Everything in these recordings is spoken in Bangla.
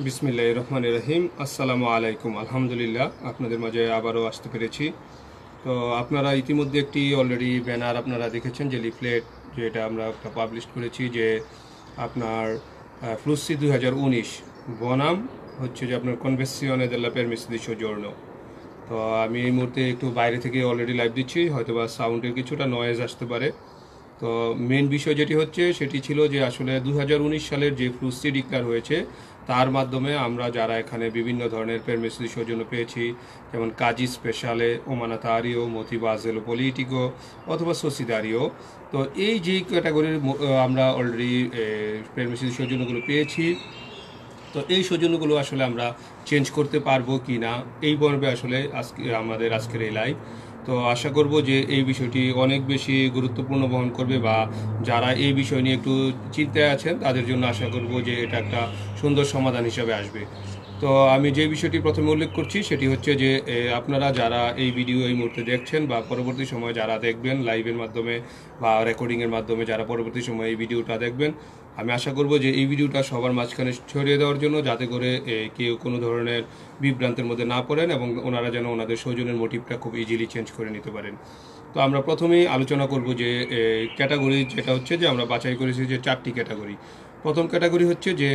বিসমিল্লাহ রহমান রহিম আসসালামু আলাইকুম। আলহামদুলিল্লাহ, আপনাদের মাঝে আবারও আসতে পেরেছি। তো আপনারা ইতিমধ্যে একটি অলরেডি ব্যানার আপনারা দেখেছেন, যে লিফলেট যেটা আমরা একটা পাবলিশ করেছি, যে আপনার ফ্লুসি দুই হাজার উনিশ বনাম হচ্ছে যে আপনার কনভেসিয়নে দেল্লা পেরমিস দি সৌজন্য। তো আমি এই মুহূর্তে একটু বাইরে থেকে অলরেডি লাইভ দিচ্ছি, হয়তোবা সাউন্ডের কিছুটা নয়েজ আসতে পারে। তো মেন বিষয় যেটি হচ্ছে, সেটি ছিল যে আসলে দু হাজার উনিশ সালের যে ফ্লুসি ডিক্লার হয়েছে তার মাধ্যমে আমরা যারা এখানে বিভিন্ন ধরনের পেরমিসি সৌজন্য পেয়েছি, যেমন কাজী স্পেশালে ওমানাতারিও মতিবাজেল পলিটিকো অথবা সসিদারিও তো এই যে ক্যাটাগরির আমরা অলরেডি পেরমিসি সৌজন্যগুলো পেয়েছি। তো এই সৌজন্যগুলো আসলে আমরা চেঞ্জ করতে পারব কি না এই পর্বে আসলে আজকে আমাদের আজকের এই লাইভ তো আশা করব যে এই বিষয়টি অনেক বেশি গুরুত্বপূর্ণ বহন করবে বা যারা এই বিষয় নিয়ে একটু চিন্তায় আছেন, তাদের জন্য আশা করব যে এটা একটা সুন্দর সমাধান হিসাবে আসবে। তো আমি যে বিষয়টি প্রথমে উল্লেখ করছি, সেটি হচ্ছে যে আপনারা যারা এই ভিডিও এই মুহূর্তে দেখছেন বা পরবর্তী সময় যারা দেখবেন লাইভের মাধ্যমে বা রেকর্ডিংয়ের মাধ্যমে যারা পরবর্তী সময় এই ভিডিওটা দেখবেন, আমি আশা করব যে এই ভিডিওটা সবার মাঝখানে ছড়িয়ে দেওয়ার জন্য, যাতে করে কেউ কোনো ধরনের বিভ্রান্তের মধ্যে না পড়েন এবং ওনারা যেন ওনাদের সৌজনের মোটিভটা খুব ইজিলি চেঞ্জ করে নিতে পারেন। তো আমরা প্রথমেই আলোচনা করব যে ক্যাটাগরি যেটা হচ্ছে যে, আমরা বাছাই করেছি যে চারটি ক্যাটাগরি প্রথম ক্যাটাগরি হচ্ছে যে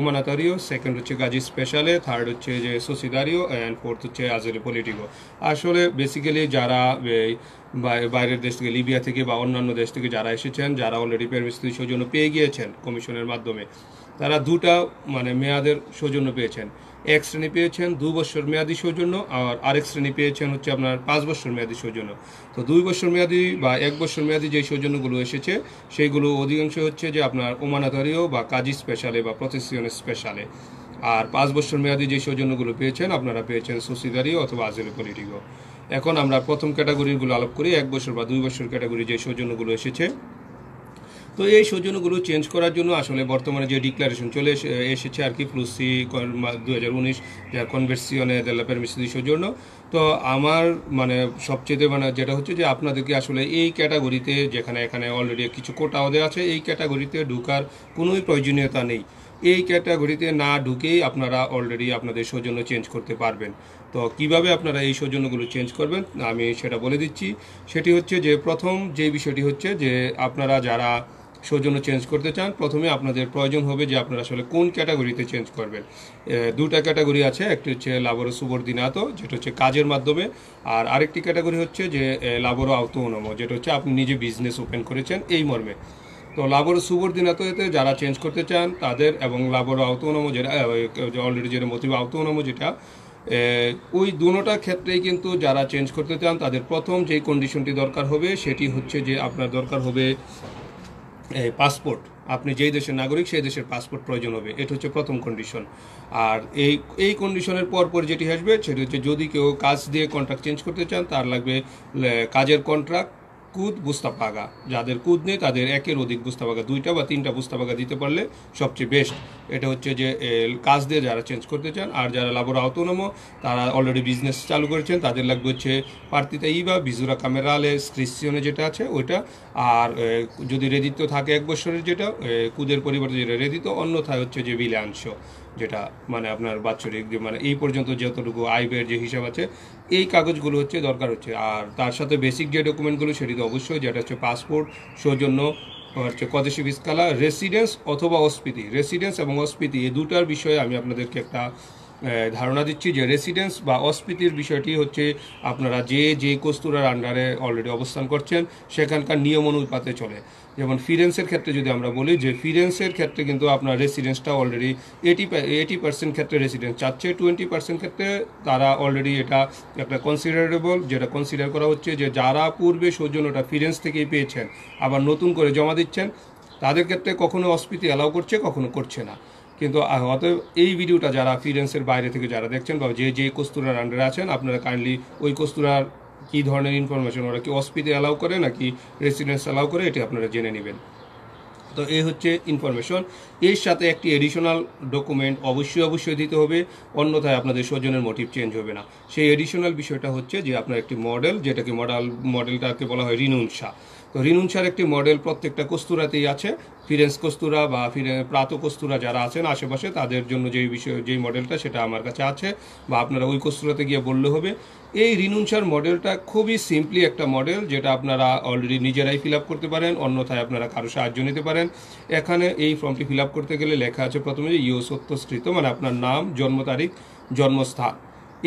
ওমানাতারিও সেকেন্ড হচ্ছে গাজী স্পেশালে থার্ড হচ্ছে যে সোসিদারিও অ্যান্ড ফোর্থ হচ্ছে আজেলে পলিটিকো আসলে বেসিক্যালি যারা বাইরের দেশ থেকে লিবিয়া থেকে বা অন্যান্য দেশ থেকে যারা এসেছেন, যারা অলরেডি পেরমিস্ত্রি সৌজন্য পেয়ে গিয়েছেন কমিশনের মাধ্যমে, তারা দুটা মানে মেয়াদের সৌজন্য পেয়েছেন। এক শ্রেণি পেয়েছেন দু বছর মেয়াদি সৌজন্য, আর আরেক শ্রেণি পেয়েছেন হচ্ছে আপনার পাঁচ বছর মেয়াদি সৌজন্য। তো দুই বছর মেয়াদি বা এক বছর মেয়াদি যে সৌজন্যগুলো এসেছে, সেইগুলো অধিকাংশ হচ্ছে যে আপনার ওমানাতারিও বা কাজী স্পেশালে বা প্রতিষ্ঠানের স্পেশালে। আর পাঁচ বছর মেয়াদি যে সৌজন্যগুলো পেয়েছেন, আপনারা পেয়েছেন সোসিদারিও অথবা আজেলে পলিটিকো এখন আমরা প্রথম ক্যাটাগরিগুলো আলোপ করি, এক বছর বা দুই বছর ক্যাটাগরি যে সৌজন্যগুলো এসেছে। তো এই সৌজন্যগুলো চেঞ্জ করার জন্য আসলে বর্তমানে যে ডিক্লারেশন চলে এসে- এসেছে আর কি ফ্লুসি দু হাজার উনিশ কনভার্সিয়নে দেলা পেরমিসি সৌজন্য। তো আমার মানে সবচেয়ে মানে যেটা হচ্ছে যে আপনাদেরকে আসলে এই ক্যাটাগরিতে যেখানে এখানে অলরেডি কিছু কোটাও দেওয়া আছে, এই ক্যাটাগরিতে ঢুকার কোনোই প্রয়োজনীয়তা নেই। এই ক্যাটাগরিতে না ঢুকেই আপনারা অলরেডি আপনাদের সৌজন্য চেঞ্জ করতে পারবেন। তো কীভাবে আপনারা এই সৌজন্যগুলো চেঞ্জ করবেন, আমি সেটা বলে দিচ্ছি। সেটি হচ্ছে যে প্রথম যে বিষয়টি হচ্ছে যে আপনারা যারা সৌজন্য চেঞ্জ করতে চান, প্রথমে আপনাদের প্রয়োজন হবে যে আপনারা আসলে কোন ক্যাটাগরিতে চেঞ্জ করবেন। দুটা ক্যাটাগরি আছে, একটি হচ্ছে লাবোরো সুবর্দিনাতো যেটা হচ্ছে কাজের মাধ্যমে, আর আরেকটি ক্যাটাগরি হচ্ছে যে লাবোরো আউতোনমো যেটা হচ্ছে আপনি নিজে বিজনেস ওপেন করেছেন এই মর্মে। তো লাবোর সুবর্দিনাতোতে যারা চেঞ্জ করতে চান, তাদের এবং লাবোর আওতনমো যেটা অলরেডি যেটা মতিব আওতনমো যেটা ওই দুটোটা ক্ষেত্রেই কিন্তু যারা চেঞ্জ করতে চান, তাদের প্রথম যে কন্ডিশনটি দরকার হবে, সেটি হচ্ছে যে আপনার দরকার হবে পাসপোর্ট আপনি যেই দেশের নাগরিক, সেই দেশের পাসপোর্ট প্রয়োজন হবে। এটা হচ্ছে প্রথম কন্ডিশন আর এই এই কন্ডিশনের পর পর যেটি আসবে, সেটি হচ্ছে যদি কেউ কাজ দিয়ে কন্ট্রাক্ট চেঞ্জ করতে চান, তার লাগবে কাজের কন্ট্রাক্ট কুদ বুস্তাপাগা যাদের কুদ নেই, তাদের একের অধিক বুস্তাপাগা দুইটা বা তিনটা বুস্তাপাগা দিতে পারলে সবচেয়ে বেস্ট এটা হচ্ছে যে কাজ দিয়ে যারা চেঞ্জ করতে চান, আর যারা লাবোর আওতনমো তারা অলরেডি বিজনেস চালু করেছেন, তাদের লাগবে হচ্ছে পার্তিতা ইবা, বিজুরা কামেরালে ক্রিশ্চিয়নে যেটা আছে, ওইটা। আর যদি রেদিত থাকে এক বছরের যেটা কুদের পরিবর্তে যেটা রেদিত অন্যথায় হচ্ছে যে বিলাংশ যেটা মানে আপনার বাৎসরিক যে মানে এই পর্যন্ত যতটুকু আয় ব্যয়ের যে হিসাব আছে, এই কাগজগুলো হচ্ছে দরকার হচ্ছে। আর তার সাথে বেসিক যে ডকুমেন্টগুলো সেটি তো অবশ্যই, যেটা হচ্ছে পাসপোর্ট সৌজন্য, হচ্ছে কদেশি বিস্কালা রেসিডেন্স অথবা অস্পিতি রেসিডেন্স এবং অস্পিতি এই দুটার বিষয়ে আমি আপনাদেরকে একটা ধারণা দিচ্ছি যে রেসিডেন্স বা অস্পিতির বিষয়টি হচ্ছে আপনারা যে যে কস্তুরার আন্ডারে অলরেডি অবস্থান করছেন, সেখানকার নিয়ম অনুপাতে চলে। যেমন ফিরেন্সের ক্ষেত্রে যদি আমরা বলি যে ফিরেন্সের ক্ষেত্রে কিন্তু আপনার রেসিডেন্সটা অলরেডি এইটি এইটি পার্সেন্ট ক্ষেত্রে রেসিডেন্স চাচ্ছে টোয়েন্টি পার্সেন্ট ক্ষেত্রে তারা অলরেডি এটা একটা কনসিডারেবল যেটা কনসিডার করা হচ্ছে যে যারা পূর্বে সৌজন্যটা ফিরেন্স থেকেই পেয়েছেন, আবার নতুন করে জমা দিচ্ছেন, তাদের ক্ষেত্রে কখনো অস্পিতি অ্যালাউ করছে, কখনো করছে না। কিন্তু অতএব এই ভিডিওটা যারা ফিরেন্সের বাইরে থেকে যারা দেখছেন বা যে যে কস্তুরার আন্ডারে আছেন, আপনারা কাইন্ডলি ওই কস্তুরার কী ধরনের ইনফরমেশন ওরা কি অস্পিতে অ্যালাউ করে নাকি রেসিডেন্স অ্যালাউ করে, এটি আপনারা জেনে নেবেন। তো এই হচ্ছে ইনফরমেশন এর সাথে একটি এডিশনাল ডকুমেন্ট অবশ্যই অবশ্যই দিতে হবে, অন্যথায় আপনাদের স্বজনের মোটিভ চেঞ্জ হবে না। সেই এডিশনাল বিষয়টা হচ্ছে যে, আপনার একটি মডেল যেটাকে মডেল মডেলটাকে বলা হয় রিনুনসা। তো রিনুনসার একটি মডেল প্রত্যেকটা কস্তুরাতেই আছে ফিরেন্স কস্তুরা বা ফিরে, প্রাত কস্তুরা যারা আছেন আশেপাশে, তাদের জন্য যেই বিষয়, যেই মডেলটা সেটা আমার কাছে আছে বা আপনারা ওই কস্তুরাতে গিয়ে বললে হবে। এই রিনুনসার মডেলটা খুবই সিম্পলি একটা মডেল যেটা আপনারা অলরেডি নিজেরাই ফিল করতে পারেন, অন্যথায় আপনারা কারও সাহায্য নিতে পারেন। এখানে এই ফর্মটি ফিল করতে গেলে লেখা আছে প্রথমে যে ইউ সত্যস্কৃত মানে আপনার নাম, জন্ম তারিখ, জন্মস্থান।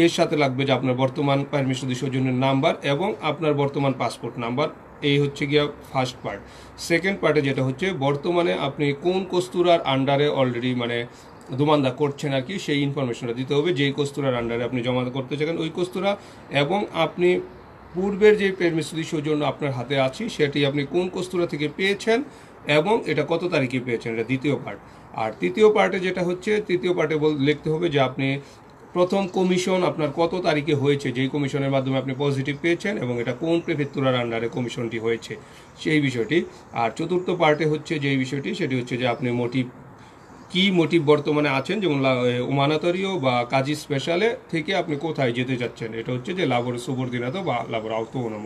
এর সাথে লাগবে যে আপনার বর্তমান পারমিশন সৌজন্যের নাম্বার এবং আপনার বর্তমান পাসপোর্ট নাম্বার এই হচ্ছে গিয়া ফার্স্ট পার্ট সেকেন্ড পার্টে যেটা হচ্ছে, বর্তমানে আপনি কোন কস্তুরার আন্ডারে অলরেডি মানে দুমান্দা করছেন আর কি, সেই ইনফরমেশনটা দিতে হবে। যেই কস্তুরার আন্ডারে আপনি জমা করতে চান ওই কস্তুরা এবং আপনি পূর্বের যে পেরমিসুদি সৌজন্য আপনার হাতে আছে, সেটি আপনি কোন কস্তুরা থেকে পেয়েছেন এবং এটা কত তারিখে পেয়েছেন, এটা দ্বিতীয় পার্ট আর তৃতীয় পার্টে যেটা হচ্ছে, তৃতীয় পার্টে লিখতে হবে যে আপনি প্রথম কমিশন আপনার কত তারিখে হয়েছে? যেই কমিশনের মাধ্যমে আপনি পজিটিভ পেয়েছেন এবং এটা কোন প্রেফেক্টুরার আন্ডারে কমিশনটি হয়েছে? সেই বিষয়টি। আর চতুর্থ পার্টে হচ্ছে যেই বিষয়টি, সেটি হচ্ছে যে আপনি মোটিভ কি মোটিভ বর্তমানে আছেন? যেমন উমানাতরীয় বা কাজী স্পেশালে থেকে আপনি কোথায় যেতে যাচ্ছেন? এটা হচ্ছে যে লাবর সুবর্দিনাত বা লাবর আউতনম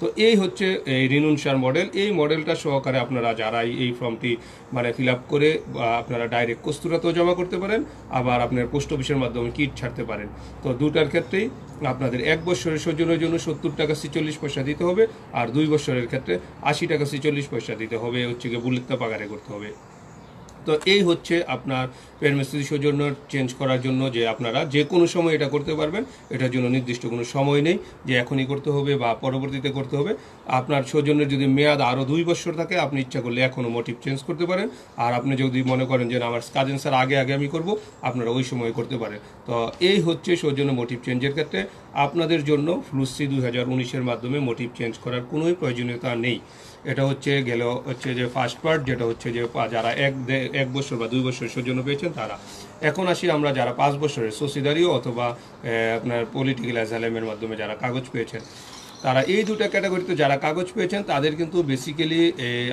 তো এই হচ্ছে এই রিনুনসার মডেল এই মডেলটা সহকারে আপনারা যারাই এই ফর্মটি মানে ফিল আপ করে, বা আপনারা ডাইরেক্ট কস্তুরাতেও জমা করতে পারেন, আবার আপনার পোস্ট অফিসের মাধ্যমে কিট ছাড়তে পারেন। তো দুটার ক্ষেত্রেই আপনাদের এক বছরের সৌজন্যের জন্য সত্তর টাকা ছিচল্লিশ পয়সা দিতে হবে, আর দুই বছরের ক্ষেত্রে আশি টাকা ছিচল্লিশ পয়সা দিতে হবে। হচ্ছে গিয়ে বুলেটটা পাগারে করতে হবে। তো এই হচ্ছে আপনার পেরমেসিডি সৌজন্য চেঞ্জ করার জন্য যে আপনারা যে কোনো সময় এটা করতে পারবেন, এটার জন্য নির্দিষ্ট কোনো সময় নেই যে এখনই করতে হবে বা পরবর্তীতে করতে হবে। আপনার সৌজন্যের যদি মেয়াদ আরও দুই বছর থাকে, আপনি ইচ্ছা করলে এখনও মোটিভ চেঞ্জ করতে পারেন। আর আপনি যদি মনে করেন যে আমার কাজেন স্যার আগে আগে আমি করব, আপনারা ওই সময় করতে পারেন। তো এই হচ্ছে সৌজন্য মোটিভ চেঞ্জের ক্ষেত্রে। আপনাদের জন্য ফ্লুসি দুই হাজার উনিশের মাধ্যমে মোটিভ চেঞ্জ করার কোনোই প্রয়োজনীয়তা নেই। এটা হচ্ছে গেল হচ্ছে যে ফার্স্ট পার্ট যেটা হচ্ছে যে যারা এক এক বছর বা দুই বছর সৌজন্য পেয়েছেন তারা। এখন আসি আমরা যারা পাঁচ বছরের সোসিদারিও অথবা আপনার পলিটিক্যাল অ্যাসাইলামের মাধ্যমে যারা কাগজ পেয়েছেন, তারা এই দুটা ক্যাটাগরিতে যারা কাগজ পেয়েছেন, তাদের কিন্তু বেসিক্যালি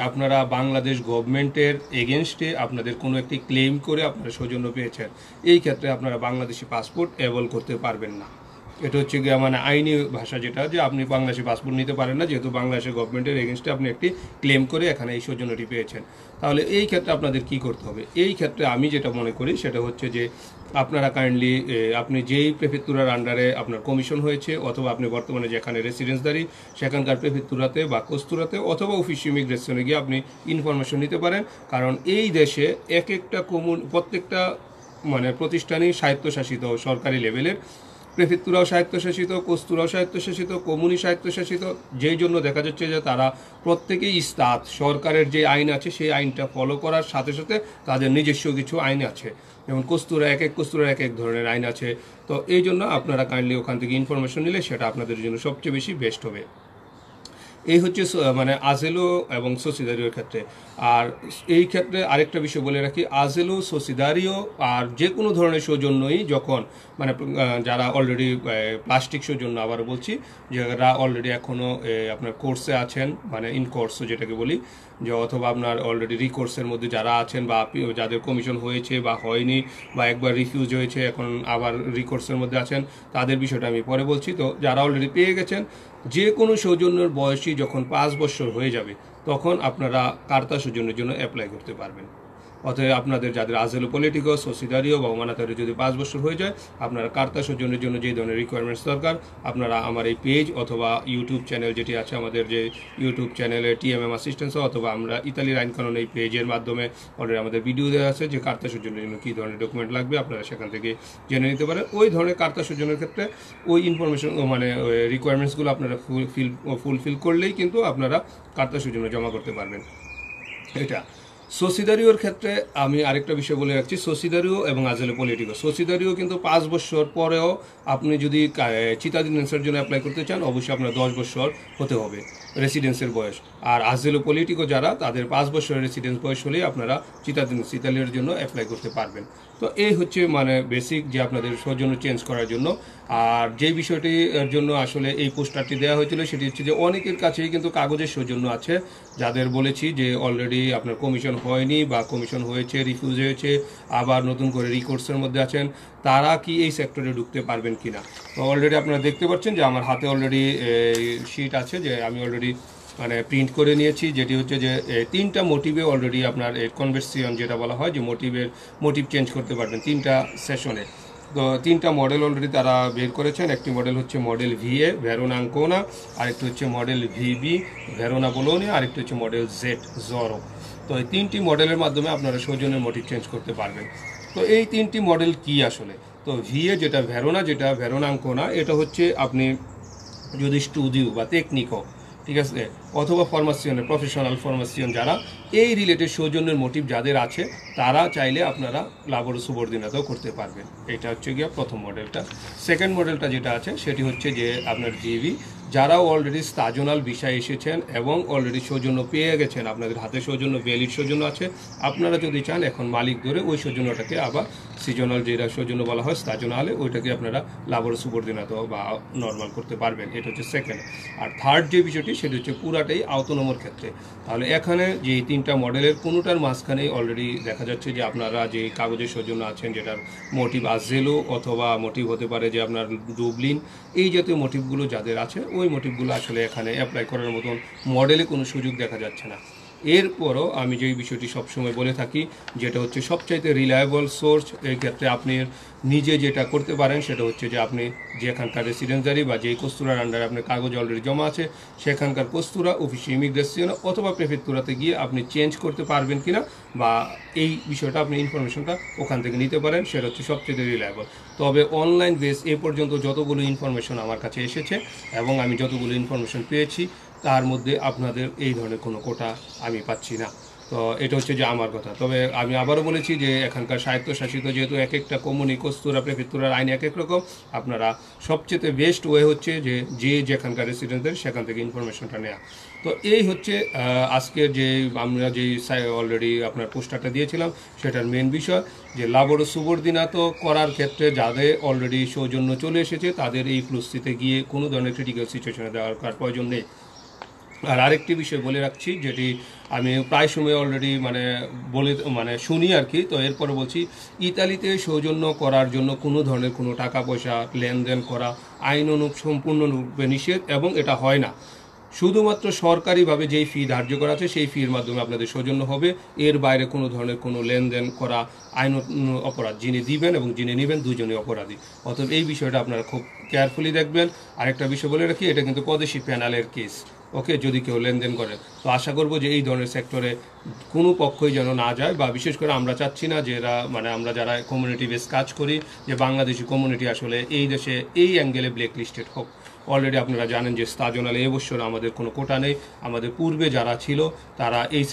আপনারা বাংলাদেশ গভর্নমেন্টের এগেনস্টে আপনাদের কোনো একটি ক্লেম করে আপনারা সৌজন্য পেয়েছেন। এই ক্ষেত্রে আপনারা বাংলাদেশি পাসপোর্ট অ্যাভেল করতে পারবেন না। এটা হচ্ছে গিয়ে মানে আইনি ভাষা যেটা, যে আপনি বাংলাদেশে পাসপোর্ট নিতে পারেন না, যেহেতু বাংলাদেশের গভর্নমেন্টের এগেনস্টে আপনি একটি ক্লেম করে এখানে এই সৌজন্যটি পেয়েছেন। তাহলে এই ক্ষেত্রে আপনাদের কি করতে হবে? এই ক্ষেত্রে আমি যেটা মনে করি, সেটা হচ্ছে যে আপনারা কাইন্ডলি আপনি যেই প্রেফেক্টুরার আন্ডারে আপনার কমিশন হয়েছে, অথবা আপনি বর্তমানে যেখানে রেসিডেন্সদারি সেখানকার প্রেফেক্টুরাতে বা কস্তুরাতে, অথবা অফিস ইমিগ্রেশনে গিয়ে আপনি ইনফরমেশন নিতে পারেন। কারণ এই দেশে এক একটা কমুন প্রত্যেকটা মানে প্রতিষ্ঠানই স্বায়ত্তশাসিত সরকারি লেভেলের প্রেফেক্টুরাও স্বায়ত্তশাসিত, কস্তুরাও স্বায়ত্তশাসিত, কমুনি স্বায়ত্তশাসিত। যেই জন্য দেখা যাচ্ছে যে তারা প্রত্যেকেই ইস্তাত। সরকারের যে আইন আছে, সেই আইনটা ফলো করার সাথে সাথে তাদের নিজস্ব কিছু আইন আছে। যেমন কস্তুরা এক এক কস্তুরা এক এক ধরনের আইন আছে। তো এই জন্য আপনারা কাইন্ডলি ওখান থেকে ইনফরমেশন নিলে সেটা আপনাদের জন্য সবচেয়ে বেশি বেস্ট হবে। এই হচ্ছে মানে আজেলো এবং সোসিদারিওর ক্ষেত্রে। আর এই ক্ষেত্রে আরেকটা বিষয় বলে রাখি, আজেলো, সোসিদারিও আর যে কোনো ধরনের সৌজন্যই যখন মানে যারা অলরেডি প্লাস্টিক সৌজন্য আবার বলছি, যারা অলরেডি এখনও আপনার কোর্সে আছেন মানে ইন কোর্সও যেটাকে বলি, যে অথবা আপনার অলরেডি রিকোর্সের মধ্যে যারা আছেন বা যাদের কমিশন হয়েছে বা হয়নি বা একবার রিফিউজ হয়েছে, এখন আবার রিকোর্সের মধ্যে আছেন, তাদের বিষয়টা আমি পরে বলছি। তো যারা অলরেডি পেয়ে গেছেন যে কোনো সৌজন্যের বয়সী যখন পাঁচ বছর হয়ে যাবে, তখন আপনারা কার্তা সৌজন্যের জন্য অ্যাপ্লাই করতে পারবেন। অতএব আপনাদের যাদের আজেলো পলিটিকো সোসিদারিও বা ওমানাতারি যদি পাঁচ বছর হয়ে যায়, আপনারা কার্তা সৌজন্যের জন্য যে ধরনের রিকোয়ারমেন্টস দরকার, আপনারা আমার এই পেজ অথবা ইউটিউব চ্যানেল যেটি আছে আমাদের যে ইউটিউব চ্যানেলে টিএমএম অ্যাসিস্ট্যান্স অথবা আমরা ইতালির আইন কানুন এই পেজের মাধ্যমে অলরেডি আমাদের ভিডিও দেওয়া আছে যে কার্তা সৌজন্যের জন্য কী ধরনের ডকুমেন্ট লাগবে, আপনারা সেখান থেকে জেনে নিতে পারেন। ওই ধরনের কার্তা সৌজন্যের ক্ষেত্রে ওই ইনফরমেশন মানে রিকোয়ারমেন্টসগুলো আপনারা ফুলফিল ফুলফিল করলেই কিন্তু আপনারা কার্তা সৌজন্য জমা করতে পারবেন। এটা। সোসিদারিওর ক্ষেত্রে আমি আরেকটা বিষয় বলে রাখছি, সোসিদারিও এবং আজেলে পলিটিকো। সোসিদারিও কিন্তু পাঁচ বছর পরেও আপনি যদি চিতাদিনেন্সের জন্য অ্যাপ্লাই করতে চান, অবশ্যই আপনার দশ বছর হতে হবে রেসিডেন্সের বয়স। আর আজেলো পলিটিকো যারা, তাদের পাঁচ বছরের রেসিডেন্স বয়স হলেই আপনারা চিতাদিন চিতালিয়ার জন্য অ্যাপ্লাই করতে পারবেন। তো এই হচ্ছে মানে বেসিক যে আপনাদের সৌজন্য চেঞ্জ করার জন্য। আর যে বিষয়টির জন্য আসলে এই পোস্টারটি দেওয়া হয়েছিল সেটি হচ্ছে যে অনেকের কাছেই কিন্তু কাগজের সৌজন্য আছে। যাদের বলেছি যে অলরেডি আপনার কমিশন হয়নি বা কমিশন হয়েছে রিফিউজ হয়েছে, আবার নতুন করে রিকোর্সের মধ্যে আছেন, তারা কি এই সেক্টরে ঢুকতে পারবেন কিনা? তো অলরেডি আপনারা দেখতে পাচ্ছেন যে আমার হাতে অলরেডি শিট আছে যে আমি অলরেডি মানে প্রিন্ট করে নিয়েছি যেটি হচ্ছে যে এ, তিনটা মোটিভে অলরেডি আপনার কনভার্সিয়ন যেটা বলা হয় যে মোটিভের মোটিভ চেঞ্জ করতে পারবেন তিনটা সেশনে তো তিনটা মডেল অলরেডি তারা বের করেছেন। একটি মডেল হচ্ছে মডেল ভিএ ভেরোনা আঙ্কোনা আরেকটি হচ্ছে model V VB Verona Bologna আরেকটি হচ্ছে মডেল জেড জরো তো এই তিনটি মডেলের মাধ্যমে আপনারা সৌজন্যের মোটিভ চেঞ্জ করতে পারবেন। তো এই তিনটি মডেল কি আসলে? তো ভিএ যেটা ভেরোনা যেটা ভেরোনা আঙ্কোনা এটা হচ্ছে আপনি যদি স্টুডিও বা টেকনিকও ঠিক আছে? অথবা ফরমাসিয়নের প্রফেশনাল ফরমাসিয়ন যারা, এই রিলেটেড সৌজন্যের মোটিভ যাদের আছে, তারা চাইলে আপনারা লাবর সুবর্দিনাতেও করতে পারবেন। এটা হচ্ছে গিয়ে প্রথম মডেলটা সেকেন্ড মডেলটা যেটা আছে, সেটি হচ্ছে যে আপনার জিবি যারাও অলরেডি স্তাজনাল বিষয় এসেছেন এবং অলরেডি সৌজন্য পেয়ে গেছেন, আপনাদের হাতে সৌজন্য ভ্যালিড সৌজন্য আছে, আপনারা যদি চান, এখন মালিক ধরে ওই সৌজন্যটাকে আবার সিজনাল যেটা সৌজন্য বলা হয় স্তাজনালে ওইটাকে আপনারা লাবর সুবর্দিনাত বা নর্মাল করতে পারবেন। এটা হচ্ছে সেকেন্ড আর থার্ড যে বিষয়টি, সেটা হচ্ছে পুরাটাই আওতনমর ক্ষেত্রে। তাহলে এখানে যে তিনটা মডেলের কোনোটার মাঝখানেই অলরেডি দেখা যাচ্ছে যে আপনারা যে কাগজের সৌজন্য আছেন, যেটার মোটিভ আজেলো অথবা মোটিভ হতে পারে যে আপনার ডুবলিন, এই জাতীয় মোটিভগুলো যাদের আছে, ওই মোটিভগুলো আসলে এখানে অ্যাপ্লাই করার মতন মডেলে কোনো সুযোগ দেখা যাচ্ছে না। এরপরও আমি যেই বিষয়টি সবসময় বলে থাকি, যেটা হচ্ছে সবচাইতে রিলায়েবল সোর্স এই ক্ষেত্রে আপনি নিজে যেটা করতে পারেন সেটা হচ্ছে যে আপনি যেখানকার রেসিডেন্সারি বা যেই কস্তুরার আন্ডারে আপনার কাগজ অলরেডি জমা আছে, সেখানকার কস্তুরা অফিসে ইমিগ্রেশন অথবা প্রেফেক্তুরাতে গিয়ে আপনি চেঞ্জ করতে পারবেন কিনা বা এই বিষয়টা আপনি ইনফরমেশনটা ওখান থেকে নিতে পারেন, সেটা হচ্ছে সবচেয়ে রিলায়েবল তবে অনলাইন বেস এ পর্যন্ত যতগুলো ইনফরমেশন আমার কাছে এসেছে এবং আমি যতগুলো ইনফরমেশন পেয়েছি তার মধ্যে আপনাদের এই ধরনের কোনো কোটা আমি পাচ্ছি না। তো এটা হচ্ছে যে আমার কথা। তবে আমি আবারও বলেছি যে এখানকার স্বায়ত্তশাসিত যেহেতু এক একটা কমুনি কস্তুরা প্রেফেক্তুরার আইন এক এক রকম, আপনারা সবচেয়ে বেস্ট ওয়ে হচ্ছে যে যে যেখানকার রেসিডেন্টদের সেখান থেকে ইনফরমেশনটা নেওয়া তো এই হচ্ছে আজকের যে আমরা যেই অলরেডি আপনার পোস্টারটা দিয়েছিলাম, সেটার মেন বিষয় যে লাবর সুবর্দিনাত করার ক্ষেত্রে যাদের অলরেডি সৌজন্য চলে এসেছে, তাদের এই ফ্লুস্তিতে গিয়ে কোনো ধরনের ক্রিটিক্যাল সিচুয়েশনে দেওয়ার প্রয়োজন নেই। আর আরেকটি বিষয় বলে রাখছি, যেটি আমি প্রায় সময় অলরেডি মানে বলে মানে শুনি আর কি, তো এরপরে বলছি, ইতালিতে সৌজন্য করার জন্য কোনো ধরনের কোনো টাকা পয়সা লেনদেন করা আইন অনুপ সম্পূর্ণরূপে নিষেধ এবং এটা হয় না। শুধুমাত্র সরকারিভাবে যেই ফি ধার্য করা আছে, সেই ফির মাধ্যমে আপনাদের সৌজন্য হবে। এর বাইরে কোনো ধরনের কোনো লেনদেন করা আইন অপরাধ, যিনি দিবেন এবং যিনি নেবেন দুজনই অপরাধী। অতএব এই বিষয়টা আপনারা খুব কেয়ারফুলি দেখবেন। আরেকটা বিষয় বলে রাখি, এটা কিন্তু পদেশি প্যানালের কেস ওকে যদি কেউ লেনদেন করে। তো আশা করব যে এই ধরনের সেক্টরে কোনো পক্ষই যেন না যায় বা বিশেষ করে আমরা চাচ্ছি না যে এরা মানে আমরা যারা কমিউনিটি বেস কাজ করি, যে বাংলাদেশি কমিউনিটি আসলে এই দেশে এই অ্যাঙ্গেলে ব্ল্যাক লিস্টেড হোক। অলরেডি আপনারা জানেন যে স্তাজনাল এবছর আমাদের কোনো কোটা নেই। আমাদের পূর্বে যারা ছিল, তারা এই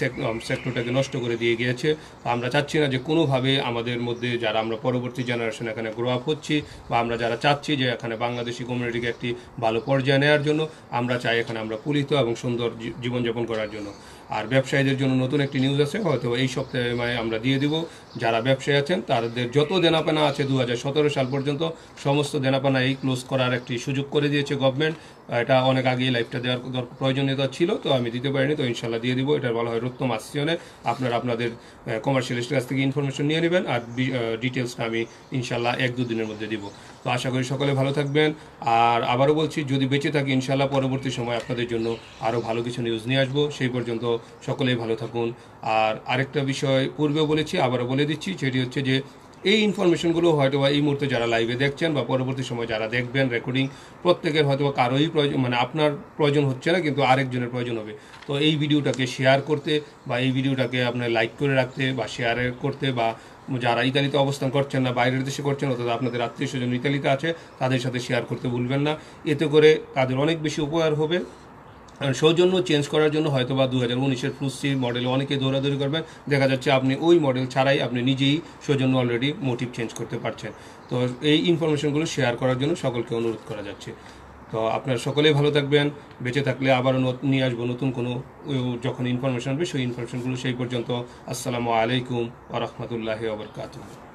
সেক্টরটাকে নষ্ট করে দিয়ে গিয়েছে। আমরা চাচ্ছি না যে কোনোভাবে আমাদের মধ্যে যারা আমরা পরবর্তী জেনারেশন এখানে গ্রো আপ হচ্ছি বা আমরা যারা চাচ্ছি যে এখানে বাংলাদেশি কমিউনিটিকে একটি ভালো পর্যায়ে নেওয়ার জন্য, আমরা চাই এখানে আমরা পুলিত এবং সুন্দর জীবনযাপন করার জন্য। আর ব্যবসায়ীদের জন্য নতুন একটি নিউজ আছে, হয়তো এই সপ্তাহে মানে আমরা দিয়ে দিব। যারা ব্যবসায়ী আছেন, তাদের যত দেনাপানা আছে দু হাজার সতেরো সাল পর্যন্ত, সমস্ত দেনাপানা এই ক্লোজ করার একটি সুযোগ করে দিয়েছে গভর্নমেন্ট এটা অনেক আগে লাইফটা দেওয়ার প্রয়োজনীয়তা ছিল, তো আমি দিতে পারিনি, তো ইনশাল্লাহ দিয়ে দিব। এটা বলা হয় রুত্তম আসিয়নে। আপনারা আপনাদের কমার্শিয়ালিস্টের কাছ থেকে ইনফরমেশন নিয়ে নেবেন, আর ডিটেলসটা আমি ইনশাল্লাহ এক দু দিনের মধ্যে দিব। তো আশা করি সকলে ভালো থাকবেন। আর আবারও বলছি, যদি বেঁচে থাকি ইনশাল্লাহ পরবর্তী সময় আপনাদের জন্য আরও ভালো কিছু নিউজ নিয়ে আসব। সেই পর্যন্ত সকলেই ভালো থাকুন। আর আরেকটা বিষয় পূর্বে বলেছি, আবারও বলে দিচ্ছি, সেটি হচ্ছে যে এই ইনফরমেশনগুলো হয়তো বা এই মুহূর্তে যারা লাইভে দেখছেন বা পরবর্তী সময় যারা দেখবেন রেকর্ডিং প্রত্যেকের হয়তো বা কারোই প্রয়োজন মানে আপনার প্রয়োজন হচ্ছে না, কিন্তু আরেকজনের প্রয়োজন হবে। তো এই ভিডিওটাকে শেয়ার করতে বা এই ভিডিওটাকে আপনার লাইক করে রাখতে বা শেয়ার করতে বা যারা ইতালিতে অবস্থান করছেন না, বাইরের দেশে করছেন অর্থাৎ আপনাদের আত্মীয় স্বজন ইতালিতে আছে, তাদের সাথে শেয়ার করতে ভুলবেন না। এতে করে তাদের অনেক বেশি উপকার হবে। সৌজন্য চেঞ্জ করার জন্য হয়তো বা দু হাজার উনিশের ফ্লুসি মডেলে অনেকে দৌড়াদৌড়ি করবেন। দেখা যাচ্ছে আপনি ওই মডেল ছাড়াই আপনি নিজেই সৌজন্য অলরেডি মোটিভ চেঞ্জ করতে পারছেন। তো এই ইনফরমেশনগুলো শেয়ার করার জন্য সকলকে অনুরোধ করা যাচ্ছে। তো আপনারা সকলেই ভালো থাকবেন। বেঁচে থাকলে আবারও নিয়ে আসব নতুন কোনো যখন ইনফরমেশন হবে সেই ইনফরমেশনগুলো সেই পর্যন্ত। আসসালামু আলাইকুম আ রহমতুল্লাহ আবরকাতুহ